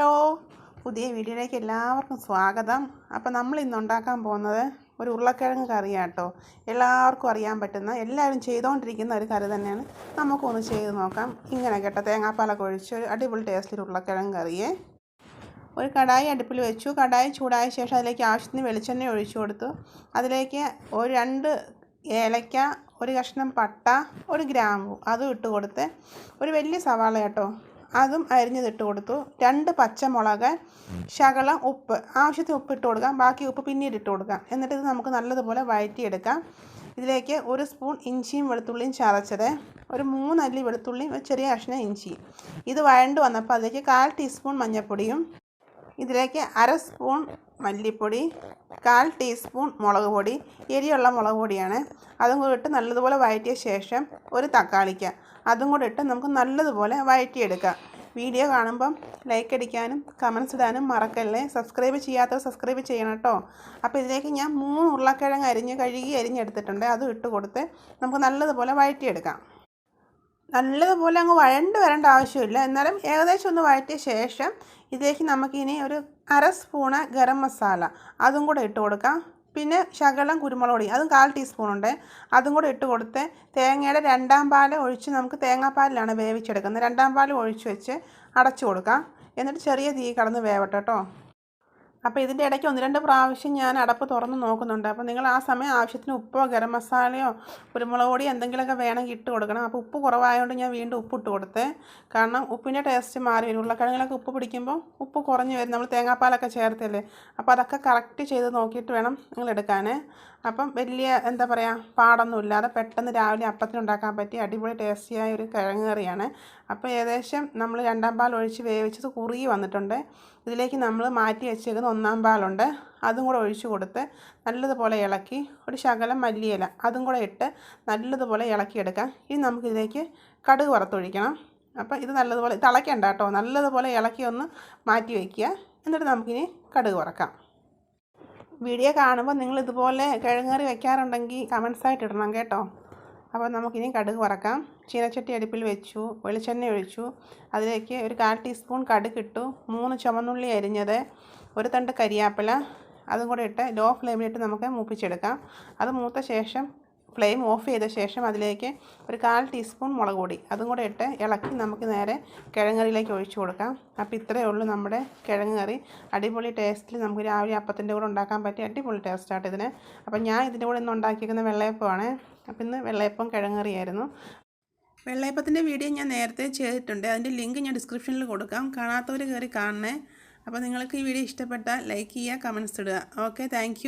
Hello പുതിയ വീഡിയോയിലേക്ക് എല്ലാവർക്കും സ്വാഗതം. അപ്പോൾ നമ്മൾ ഇന്ന് ഉണ്ടാക്കാൻ പോകുന്നത് ഒരു ഉരുളക്കിഴങ്ങ് കറിയാണ് കേട്ടോ എല്ലാവർക്കും അറിയാൻ പറ്റുന്ന എല്ലാവരും ചെയ്തുകൊണ്ടിരിക്കുന്ന ഒരു കറി തന്നെയാണ്. നമുക്കൊന്ന് ചെയ്ത് നോക്കാം. ഇങ്ങനെ കേട്ടോ തേങ്ങാപ്പാലൊക്കെ ഒഴിച്ച് ഒരു അടിപൊളി ടേസ്റ്റിൽ ഉരുളക്കിഴങ്ങ് കറിയെ. ഒരു കടായി അടുപ്പിൽ വെച്ചു. കടായി ചൂടായ ശേഷം അതിലേക്ക് ആവശ്യത്തിന് വെളിച്ചെണ്ണ ഒഴിച്ചു കൊടുത്തു. അതിലേക്ക് ഒരു രണ്ട് ഏലക്ക ഒരു കഷ്ണം പട്ട ഒരു ഗ്രാമ്പു അതും ഇട്ട് കൊടുത്ത് ഒരു വലിയ സവാള കേട്ടോ അതും അരിഞ്ഞതിട്ട് കൊടുത്തു. രണ്ട് പച്ചമുളക് ശകലം ഉപ്പ് ആവശ്യത്തിന് ഉപ്പ് ഇട്ട് കൊടുക്കാം. ബാക്കി ഉപ്പ് പിന്നീട് ഇട്ട് കൊടുക്കാം. എന്നിട്ട് ഇത് നമുക്ക് നല്ലതുപോലെ വഴറ്റിയെടുക്കാം. ഇതിലേക്ക് ഒരു സ്പൂൺ ഇഞ്ചിയും വെളുത്തുള്ളിയും ചതച്ചത്. ഒരു മൂന്നല്ലി വെളുത്തുള്ളിയും ഒരു ചെറിയ കഷ്ണം ഇഞ്ചി ഇത് വഴണ്ട് വന്നപ്പോൾ അതിലേക്ക് കാൽ ടീസ്പൂൺ മഞ്ഞൾപ്പൊടിയും ഇതിലേക്ക് അര സ്പൂൺ മല്ലിപ്പൊടി കാൽ ടീസ്പൂൺ മുളക് പൊടി എരിയുള്ള മുളക് പൊടിയാണ്. അതും കൂടി ഇട്ട് നല്ലതുപോലെ വഴറ്റിയ ശേഷം ഒരു തക്കാളിക്ക. അതും കൂടി ഇട്ട് നമുക്ക് നല്ലതുപോലെ വഴറ്റിയെടുക്കാം. വീഡിയോ കാണുമ്പം ലൈക്ക് അടിക്കാനും കമൻസ് ഇടാനും മറക്കല്ലേ? സബ്സ്ക്രൈബ് ചെയ്യാത്തവർ സബ്സ്ക്രൈബ് ചെയ്യണം കേട്ടോ. അപ്പോൾ ഇതിലേക്ക് ഞാൻ മൂന്ന് ഉരുളക്കിഴങ്ങ് അരിഞ്ഞ് കഴുകി അരിഞ്ഞെടുത്തിട്ടുണ്ട്. അതും ഇട്ട് കൊടുത്ത് നമുക്ക് നല്ലതുപോലെ വഴറ്റിയെടുക്കാം. നല്ലതുപോലെ അങ്ങ് വഴണ്ട് വരേണ്ട ആവശ്യമില്ല. എന്നാലും ഏകദേശം ഒന്ന് വഴറ്റിയ ശേഷം ഇതിലേക്ക് നമുക്കിനി ഒരു അര സ്പൂണ് ഗരം മസാല അതും കൂടെ ഇട്ട് കൊടുക്കാം. പിന്നെ ശകലം കുരുമുളക് പൊടി അതും കാൽ ടീസ്പൂണുണ്ട്. അതും കൂടെ ഇട്ട് കൊടുത്ത് തേങ്ങയുടെ രണ്ടാം പാൽ ഒഴിച്ച് നമുക്ക് തേങ്ങാപ്പാലിലാണ് വേവിച്ചെടുക്കുന്നത്. രണ്ടാം പാൽ ഒഴിച്ച് വെച്ച് അടച്ചു കൊടുക്കാം. എന്നിട്ട് ചെറിയ തീ കടന്ന് വേവട്ടെ കേട്ടോ. അപ്പോൾ ഇതിന്റെ ഇടയ്ക്ക് ഒന്ന് രണ്ട് പ്രാവശ്യം ഞാൻ അടപ്പ് തുറന്ന് നോക്കുന്നുണ്ട്. അപ്പോൾ നിങ്ങൾ ആ സമയം ആവശ്യത്തിന് ഉപ്പോ ഗരം മസാലയോ കുരുമുളക് പൊടി എന്തെങ്കിലുമൊക്കെ വേണമെങ്കിൽ ഇട്ട് കൊടുക്കണം. അപ്പോൾ ഉപ്പ് കുറവായതുകൊണ്ട് ഞാൻ വീണ്ടും ഉപ്പ് ഇട്ട് കൊടുത്തേ. കാരണം ഉപ്പിന്റെ ടേസ്റ്റ് മാറി വരും. ഉരുളക്കിഴങ്ങിലൊക്കെ ഉപ്പ് പിടിക്കുമ്പോൾ ഉപ്പ് കുറഞ്ഞു വരും. നമ്മൾ തേങ്ങാപ്പാലൊക്കെ ചേർത്തല്ലേ? അപ്പോൾ അതൊക്കെ കറക്റ്റ് ചെയ്ത് നോക്കിയിട്ട് വേണം നിങ്ങൾ എടുക്കാനേ. അപ്പം വലിയ എന്താ പറയുക പാടൊന്നുമില്ലാതെ പെട്ടെന്ന് രാവിലെ അപ്പത്തിനുണ്ടാക്കാൻ പറ്റിയ അടിപൊളി ടേസ്റ്റിയായ ഒരു കിഴങ്ങ് കറിയാണ്. അപ്പോൾ ഏകദേശം നമ്മൾ രണ്ടാം പാൽ ഒഴിച്ച് വേവിച്ചത് കുറുകി വന്നിട്ടുണ്ട്. ഇതിലേക്ക് നമ്മൾ മാറ്റി വെച്ചേക്കുന്ന ഒന്നാം പാലുണ്ട്. അതും കൂടെ ഒഴിച്ചു കൊടുത്ത് നല്ലതുപോലെ ഇളക്കി ഒരു ശകലം മല്ലിയില അതും കൂടെ ഇട്ട് നല്ലതുപോലെ ഇളക്കിയെടുക്കാം. ഇനി നമുക്കിതിലേക്ക് കടുക് വറുത്തൊഴിക്കണം. അപ്പോൾ ഇത് നല്ലതുപോലെ തിളയ്ക്കണ്ട കേട്ടോ. നല്ലതുപോലെ ഇളക്കി ഒന്ന് മാറ്റി വയ്ക്കുക. എന്നിട്ട് നമുക്കിനി കടുക് വറക്കാം. വീഡിയോ കാണുമ്പോൾ നിങ്ങൾ ഇതുപോലെ കിഴങ്ങറി വെക്കാറുണ്ടെങ്കിൽ കമൻസ് ആയിട്ട് ഇടണം കേട്ടോ. അപ്പോൾ നമുക്കിനി കടുക് വറക്കാം. ചീനച്ചട്ടി അടുപ്പിൽ വെച്ചു വെളിച്ചെണ്ണ ഒഴിച്ചു. അതിലേക്ക് ഒരു കാൽ ടീസ്പൂൺ കടുക് ഇട്ടു. മൂന്ന് ചുമന്നുള്ളി അരിഞ്ഞത്. ഒരു തണ്ട് കരിയാപ്പില അതും കൂടെ ഇട്ട് ലോ ഫ്ലെയിമിലിട്ട് നമുക്ക് മൂപ്പിച്ചെടുക്കാം. അത് മൂത്ത ശേഷം ഫ്ലെയിം ഓഫ് ചെയ്ത ശേഷം അതിലേക്ക് ഒരു കാൽ ടീസ്പൂൺ മുളക് പൊടി അതും കൂടെ ഇട്ട് ഇളക്കി നമുക്ക് നേരെ കിഴങ്ങറിയിലേക്ക് ഒഴിച്ചു കൊടുക്കാം. അപ്പോൾ ഇത്രയേ ഉള്ളൂ നമ്മുടെ കിഴങ്ങ് കറി. അടിപൊളി ടേസ്റ്റിൽ നമുക്ക് രാവിലെ അപ്പത്തിന്റെ കൂടെ ഉണ്ടാക്കാൻ പറ്റിയ അടിപൊളി ടേസ്റ്റായിട്ട് ഇതിന്. അപ്പോൾ ഞാൻ ഇതിന്റെ കൂടെ ഇന്ന് ഉണ്ടാക്കിയിരിക്കുന്ന വെള്ളയപ്പമാണ്. അപ്പോൾ ഇന്ന് വെള്ളയപ്പം കിഴങ്ങറിയായിരുന്നു. വെള്ളയപ്പത്തിന്റെ വീഡിയോ ഞാൻ നേരത്തെ ചെയ്തിട്ടുണ്ട്. അതിന്റെ ലിങ്ക് ഞാൻ ഡിസ്ക്രിപ്ഷനിൽ കൊടുക്കാം. കാണാത്തവർ കയറി കാണണേ. അപ്പോൾ നിങ്ങൾക്ക് ഈ വീഡിയോ ഇഷ്ടപ്പെട്ടാൽ ലൈക്ക് ചെയ്യുക കമൻസ് ഇടുക. Okay thank